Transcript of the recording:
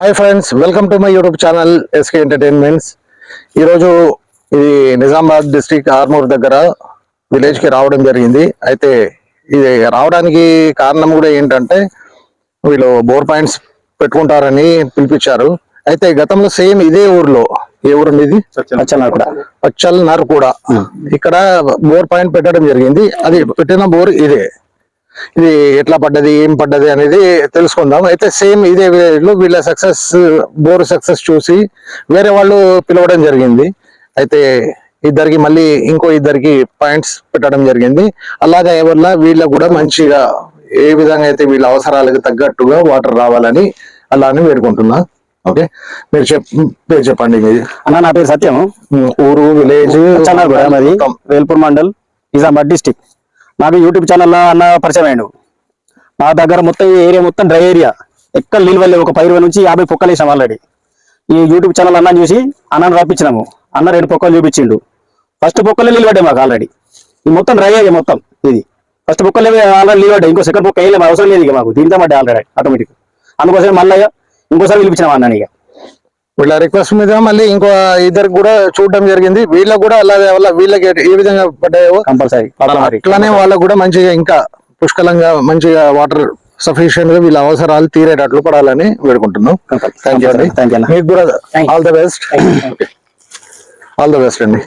Hi friends welcome to my YouTube channel SK entertainments ఈరోజు ఇది Nizamabad district Armoor దగ్గర విలేజ్కి రావడం జరిగింది. అయితే ఇది రావడానికి కారణం కూడా ఏంటంటే వీళ్ళు బోర్ పాయింట్స్ పెట్టుకుంటారని పిలిపించారు. అయితే గతంలో సేమ్ ఇదే ఊర్లో ఏ ఊరు ఇది? పచ్చల్ నర్ కూడా. ఇక్కడ బోర్ పాయింట్ పెట్టడం జరిగింది. అది పెట్టిన బోర్ ఇదే. ఇది ఎట్లా పడ్డది ఏం పడ్డది అనేది తెలుసుకుందాం. అయితే సేమ్ ఇదే విలేజ్లో వీళ్ళ సక్సెస్ బోర్ సక్సెస్ చూసి వేరే వాళ్ళు పిలవడం జరిగింది. అయితే ఇద్దరికి మళ్ళీ ఇంకో ఇద్దరికి పాయింట్స్ పెట్టడం జరిగింది. అలాగే వల్ల వీళ్ళకు కూడా మంచిగా ఏ విధంగా అయితే వీళ్ళ అవసరాలకు తగ్గట్టుగా వాటర్ రావాలని అలానే వేడుకుంటున్నా. ఓకే? మీరు చెప్ పేరు చెప్పండి మీది అన్న నా పేరు సత్యం. ఊరు విలేజ్ వేల్పూర్ మండల్ నిజామాబాద్ డిస్టిక్. నాకు యూట్యూబ్ ఛానల్లో అన్న పరిచయం అయ్యాడు. మా దగ్గర మొత్తం ఈ ఏరియా మొత్తం డ్రై ఏరియా. ఎక్కడ నిల్వలే ఒక ఒక ఇరవై నుంచి యాభై పొక్కలు వేసాం ఆల్రెడీ ఈ యూట్యూబ్ ఛానల్ అన్న చూసి అన్నను రప్పించినాము. అన్న రెండు పొక్కలు చూపించిండు. ఫస్ట్ పొక్కలే నీళ్ళు మాకు ఆల్రెడీ ఈ మొత్తం డ్రై ఏరియా మొత్తం ఇది. ఫస్ట్ పొక్కలే ఆల్రెడీ నీళ్ళు ఇంకో సెకండ్ పొక్క వేయలేము అవసరం లేదు ఇక మాకు. దీంతో పడ్డాయి ఆల్రెడీ ఆటోమేటిక్ అందుకోసం మళ్ళీ ఇంకోసారి పిలిపించినాం అన్నాను ఇక. వీళ్ళ రిక్వెస్ట్ మీద మళ్ళీ ఇంకో ఇద్దరికి కూడా చూడడం జరిగింది. వీళ్ళకి కూడా అలాగే వల్ల వీళ్ళకి ఏ విధంగా పడ్డాయో కంపల్సరీ. అట్లానే వాళ్ళకు కూడా మంచిగా ఇంకా పుష్కలంగా మంచిగా వాటర్ సఫిషియెంట్గా వీళ్ళ అవసరాలు తీరేటట్లు పడాలని వేడుకుంటున్నాం. మీకు కూడా. All the best all the best అండి.